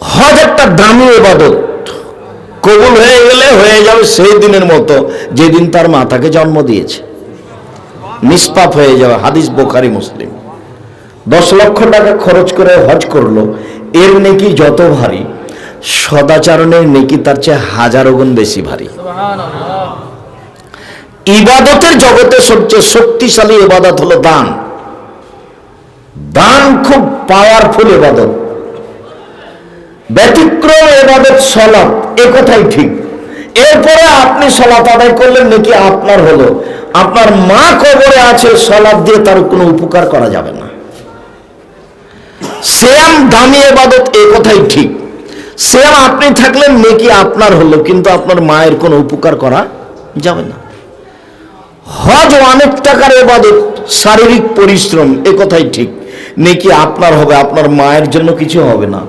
হজ একটা দামি এবাদত কবুল হয়ে গেলে হয়ে যাবে সেই দিনের মতো যেদিন তার মাতাকে জন্ম দিয়েছে। নিষ্পাপ হয়ে যাবে হাদিস বোখারি মুসলিম। দশ লক্ষ টাকা খরচ করে হজ করল। এর নেকি যত ভারী, সদাচরণের নেকি তার চেয়ে হাজারো গুণ বেশি ভারী। ইবাদতের জগতে সবচেয়ে শক্তিশালী ইবাদত হলো দান। দান খুব পাওয়ারফুল ইবাদত। ব্যতিক্রম এবাদত সলাপ এ কথাই ঠিক। এরপরে আপনি সলাপ আদায় করলেন, নাকি আপনার হলো। আপনার মা কবরে আছে সলাপ দিয়ে তার কোনো উপকার করা যাবে না। শ্যাম দামি এবাদত, এ কথাই ঠিক। শ্যাম আপনি থাকলেন, নাকি আপনার হলো, কিন্তু আপনার মায়ের কোনো উপকার করা যাবে না। হজ অনেক টাকার এবাদত, শারীরিক পরিশ্রম, এ কথাই ঠিক। নেকি আপনার হবে, আপনার মায়ের জন্য কিছু হবে না।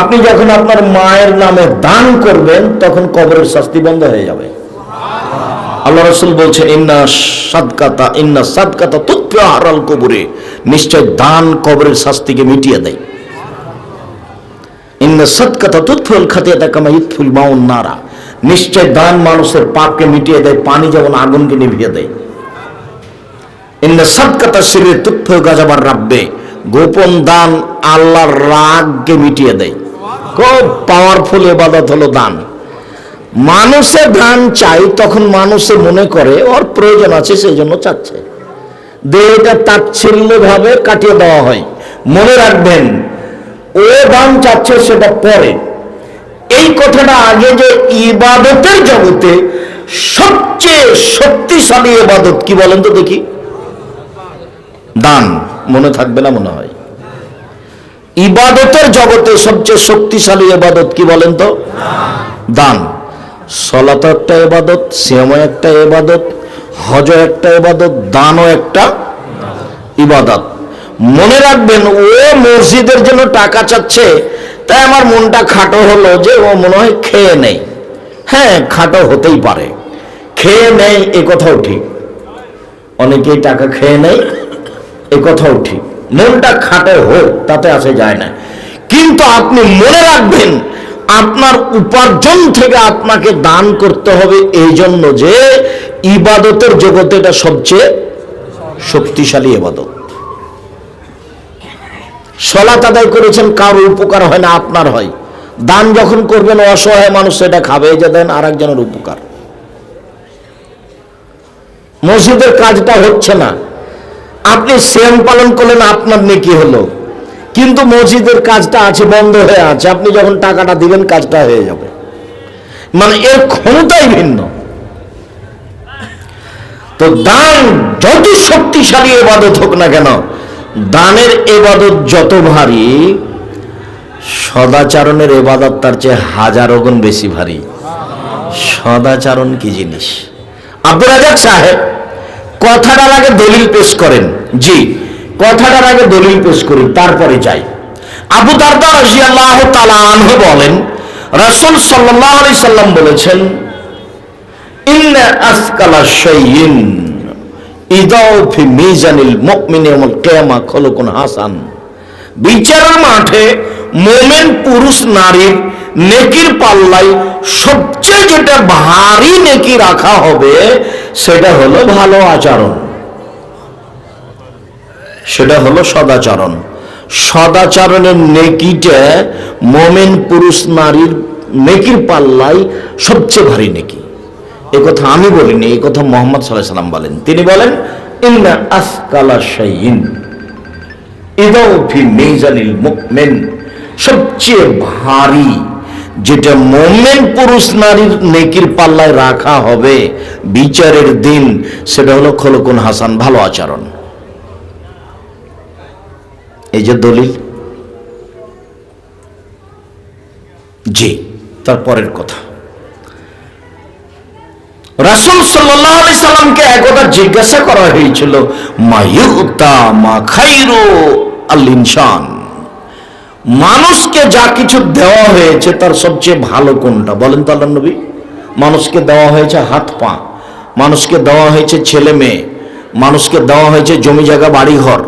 আপনি যখন আপনার মায়ের নামে দান করবেন, তখন কবরের শাস্তি বন্ধ হয়ে যাবে। আল্লাহ রসুল বলছে ইন্না সাদকাতা ইন্না সাদকাতা তুত্য হারাল কবরে। নিশ্চয় দান কবরের শাস্তিকে মিটিয়ে দেয়। ইন্না সৎকাতা তুৎফুল খাতিয়াতা কামা ইতফুল মাউন নারা। নিশ্চয় দান মানুষের পাপকে মিটিয়ে দেয়, পানি যেমন আগুনকে নিভিয়ে দেয়। ইন্না সৎকাতা শিরে তুৎফ গাজাবার রাব্বে। গোপন দান আল্লাহর রাগকে মিটিয়ে দেয়। খুব পাওয়ারফুল এবাদত হলো দান। মানুষে দান চাই, তখন মানুষে মনে করে ওর প্রয়োজন আছে সেই জন্য চাচ্ছে। দেহটা তাচ্ছিল্য ভাবে কাটিয়ে দেওয়া হয়। মনে রাখবেন, ও দান চাচ্ছে সেটা পরে। এই কথাটা আগে যে ইবাদতের জগতে সবচেয়ে শক্তিশালী ইবাদত কি বলেন তো দেখি? দান, মনে থাকবে না মনে হয়। ইবাদতের জগতে সবচেয়ে শক্তিশালী ইবাদত কি বলেন তো? দান। সলাত একটা এবাদত শ্যামও একটা এবাদত হজ একটা এবাদত দানও একটা ইবাদত। মনে রাখবেন, ও মসজিদের জন্য টাকা চাচ্ছে, তাই আমার মনটা খাটো হলো যে ও মনে হয় খেয়ে নেই। হ্যাঁ খাটো হতেই পারে। খেয়ে নেই, এ কথাও ঠিক। অনেকেই টাকা খেয়ে নেই, এ কথাও ঠিক। মনটা খাটো হোক, তাতে আসে যায় না। কিন্তু আপনি মনে রাখবেন, আপনার উপার্জন থেকে আপনাকে দান করতে হবে এই জন্য যে ইবাদতের জগতে এটা সবচেয়ে শক্তিশালী ইবাদত। সলাত আদায় করেছেন, কারও উপকার হয় না, আপনার হয়। দান যখন করবেন, অসহায় মানুষ সেটা খাবে যে দেন আর একজনের উপকার। মসজিদের কাজটা হচ্ছে না। আপনি শ্যাম পালন করলেন, আপনার নেকি হলো? কিন্তু মসজিদের কাজটা আছে, বন্ধ হয়ে আছে। আপনি যখন টাকাটা দিবেন, কাজটা হয়ে যাবে। মানে এর ক্ষমতাই ভিন্ন। তো দান যত শক্তিশালী এবাদত হোক না কেন, দানের এবাদত যত ভারী, সদাচারণের এবাদত তার চেয়ে হাজারো গুণ বেশি ভারী। সদাচারণ কি জিনিস? আব্দুল রাজাক সাহেব কথাটার আগে দলিল পেশ করেন। জি, কথাটার আগে দলিল পেশ করি তারপরে যাই। আবু দারদা রাজিয়াল্লাহ তাআলা আনহু বলেন, রাসূল সাল্লাল্লাহু আলাইহি সাল্লাম বলেছেন, ইন্না আসকালা শাইইন ইদাউ ফি মিজানিল মুমিনি ইয়াউমুল কিয়ামা হাসান। বিচারের মাঠে মোমেন পুরুষ নারীর নেকির পাল্লাই সবচেয়ে যেটা ভারী নেকি রাখা হবে সেটা হলো ভালো আচরণ। সেটা হলো সদাচরণ। সদাচরণের নেকিটা মোমেন পুরুষ নারীর নেকির পাল্লাই সবচেয়ে ভারী নেকি। এ কথা আমি বলিনি এই কথা মোহাম্মদ সাল্লাহ সাল্লাম বলেন। তিনি বলেন, ইন্না আসকালা শাইইন ইদাও ফি মিজানিল মুমিন, সবচেয়ে ভারী যেটা মোমেন পুরুষ নারীর নেকির পাল্লায় রাখা হবে বিচারের দিন, সেটা হলো খলকুন হাসান, ভালো আচরণ। এই যে দলিল। জি তারপরের কথা। রাসুল সাল্লামকে একদা জিজ্ঞাসা করা হয়েছিল মায়ুতা মা খাইরো আল ইনসান মানুষকে যা কিছু দেওয়া হয়েছে, তার সবচেয়ে ভালো কোনটা? বলেন তো আল্লাহ নবী। মানুষকে দেওয়া হয়েছে হাত, পা। মানুষকে দেওয়া হয়েছে ছেলে, মেয়ে। মানুষকে দেওয়া হয়েছে জমি, জায়গা বাড়ি ঘর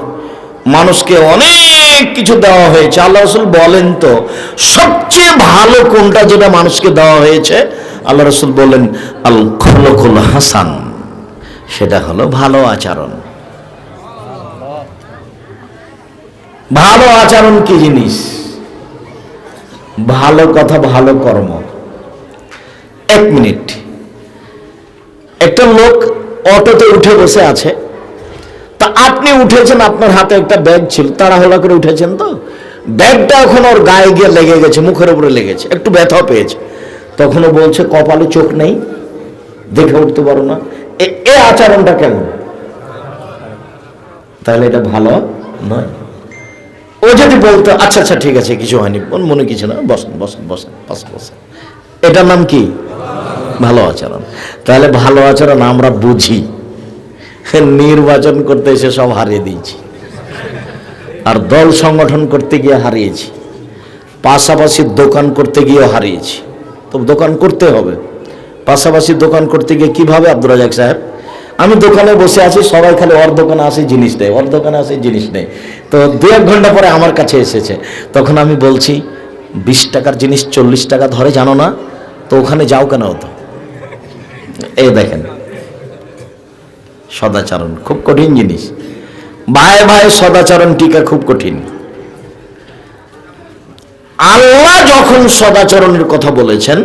মানুষকে অনেক অনেক কিছু দেওয়া হয়েছে। আল্লাহ রসুল বলেন তো, সবচেয়ে ভালো কোনটা যেটা মানুষকে দেওয়া হয়েছে? আল্লাহ রসুল বলেন আল খলকুল হাসান। সেটা হলো ভালো আচরণ। ভালো আচরণ কি জিনিস? ভালো কথা, ভালো কর্ম। এক মিনিট। একটা লোক অটোতে উঠে বসে আছে। তা আপনি উঠেছেন, আপনার হাতে একটা ব্যাগ ছিল, তাড়াহুড়া করে উঠেছেন তো? ব্যাগটা এখন ওর গায়ে গিয়ে লেগে গেছে, মুখের উপরে লেগেছে, একটু ব্যথাও পেয়েছে। তখনও বলছে, কপালে চোখ নেই, দেখে উঠতে পারো না। এ আচরণটা কেমন? তাহলে এটা ভালো নয়। ও যদি বলতো আচ্ছা আচ্ছা ঠিক আছে, কিছু হয়নি, মনে কিছু না, বসেন বসেন বসেন বসেন বসেন। এটার নাম কি? ভালো আচরণ। তাহলে ভালো আচরণ আমরা বুঝি। নির্বাচন করতে এসে সব হারিয়ে দিয়েছি। আর দল সংগঠন করতে গিয়ে হারিয়েছি। পাশাপাশি দোকান করতে গিয়েও হারিয়েছি। তো দোকান করতে হবে। পাশাপাশি দোকান করতে গিয়ে কীভাবে আব্দুর রাজাক সাহেব আমি দোকানে বসে আছি, সবাই খালি ওর দোকানে আসে জিনিস নেই ওর দোকানে আসে জিনিস নেই তো দু এক ঘণ্টা পরে আমার কাছে এসেছে। তখন আমি বলছি, বিশ টাকার জিনিস চল্লিশ টাকা ধরে জানো না, তো ওখানে যাও কেন হতো এই দেখেন, সদাচরণ, খুব কঠিন জিনিস। ভাই ভাই সদাচরণ টিকা খুব কঠিন। আল্লাহ যখন সদাচরণের কথা বলেছেন,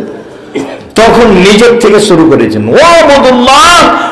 তখন নিজের থেকে শুরু করেছেন। ও বদুল্লাহ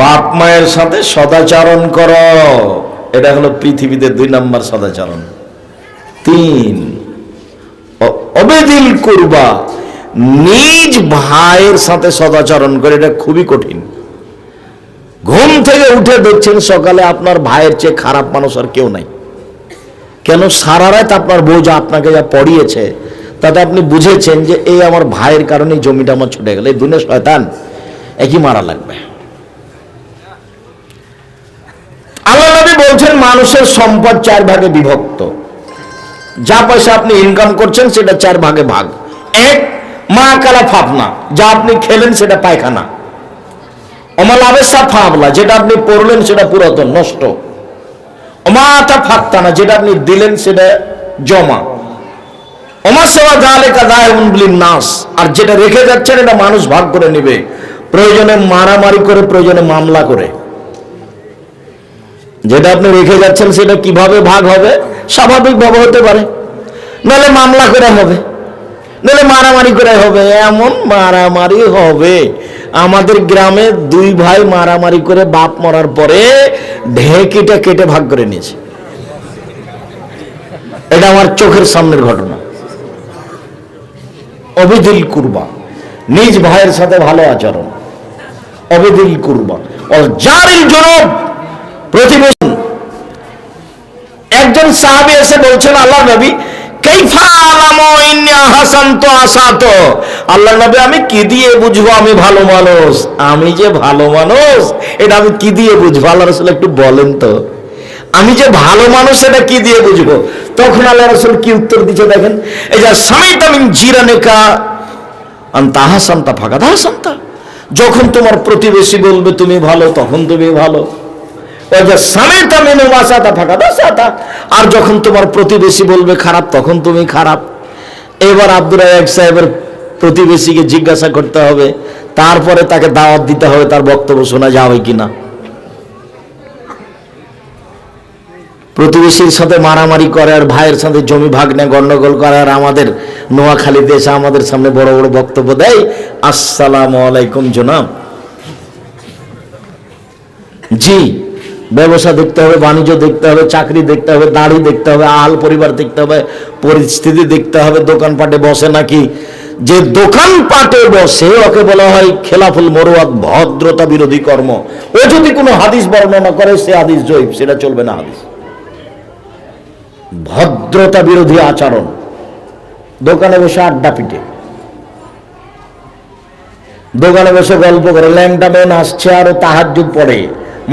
বাপ মায়ের সাথে সদাচরণ কর। এটা হলো পৃথিবীতে দুই নম্বর সদাচরণ। তিন অবেদিল করবা, নিজ ভাইয়ের সাথে সদাচরণ করে, এটা খুবই কঠিন। ঘুম থেকে উঠে দেখছেন সকালে আপনার ভাইয়ের চেয়ে খারাপ মানুষ আর কেউ নাই। কেন সারা রাত আপনার বউ যা আপনাকে যা পড়িয়েছে, তাতে আপনি বুঝেছেন যে এই আমার ভাইয়ের কারণে জমিটা আমার ছুটে গেল, এই দুনে শয়তান, একই মারা লাগবে। নবী বলছেন মানুষের সম্পদ চার ভাগে বিভক্ত। যা পয়সা আপনি ইনকাম করছেন, সেটা চার ভাগে ভাগ। এক মা কালা ফাপনা যা আপনি খেলেন, সেটা পায়খানা। ফাবলা, যেটা আপনি পড়লেন, সেটা পুরাতন, নষ্ট। অমাতা ফাত্তানা, যেটা আপনি দিলেন, সেটা জমা। অমা সেবা জালে কাদায়ন নাস আর যেটা রেখে যাচ্ছেন, এটা মানুষ ভাগ করে নেবে। প্রয়োজনে মারামারি করে, প্রয়োজনে মামলা করে। যেটা আপনি রেখে যাচ্ছেন, সেটা কীভাবে ভাগ হবে? স্বাভাবিক স্বাভাবিকভাবে হতে পারে। নাহলে মামলা করে হবে। নাহলে মারামারি করে হবে। এমন মারামারি হবে। আমাদের গ্রামে দুই ভাই মারামারি করে বাপ মরার পরে ঢেকিটা কেটে ভাগ করে নিয়েছে। এটা আমার চোখের সামনের ঘটনা। অবিদিল কুরবা, নিজ ভাইয়ের সাথে ভালো আচরণ। অবিদিল কুরবা ও জারিল জনব। প্রতিবেশী একজন সাহাবী এসে বলছেন আল্লাহ নবী আল্লাহ নবী, আমি কি দিয়ে বুঝব? আমি ভালো মানুষ। আমি যে ভালো মানুষ, এটা আমি কি দিয়ে বুঝব? আল্লাহ রাসূল একটু বলেন তো। আমি যে ভালো মানুষ এটা কি দিয়ে বুঝব? তখন আল্লাহ রাসূল কি উত্তর দিচ্ছে দেখেন, এই যে সামিতা মিন জিরানিকা আন্তা হাসান্তা ফাঁকা হাসান্তা যখন তোমার প্রতিবেশী বলবে, তুমি ভালো তখন তুমি ভালো। আর যখন তোমার প্রতিবেশী বলবে খারাপ, তখন তুমি খারাপ। এবার আব্দুর রাজাক সাহেবের প্রতিবেশীকে জিজ্ঞাসা করতে হবে, তারপরে তাকে দাওয়াত দিতে হবে, তার বক্তব্য শোনা যাবে কিনা। প্রতিবেশীর সাথে মারামারি করে, আর ভাইয়ের সাথে জমি ভাগ নেয় গন্ডগোল করে, আর আমাদের নোয়াখালীতে এসে আমাদের সামনে বড় বড় বক্তব্য দেয়, আসসালামু আলাইকুম জনাব। জি ব্যবসা দেখতে হবে, বাণিজ্য দেখতে হবে, চাকরি দেখতে হবে, দাড়ি দেখতে হবে, আল পরিবার দেখতে হবে, পরিস্থিতি দেখতে হবে, দোকানপাটে বসে নাকি? যে দোকানপাটে বসে, ওকে বলা হয় খেলাফুল মরুয়াত ভদ্রতা বিরোধী কর্ম। ও যদি কোনো হাদিস বর্ণনা করে, সে হাদিস জয়ীব, সেটা চলবে না হাদিস। ভদ্রতা বিরোধী আচরণ। দোকানে বসে আড্ডা পিটে। দোকানে বসে গল্প করে, ল্যাংটা মেন আসছে, আর তাহাজুদ পড়ে।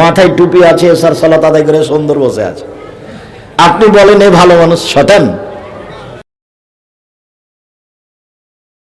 মাথায় টুপি আছে, এসার সালাত আদায় করে সুন্দর বসে আছে। আপনি বলেন এ ভালো মানুষ শতান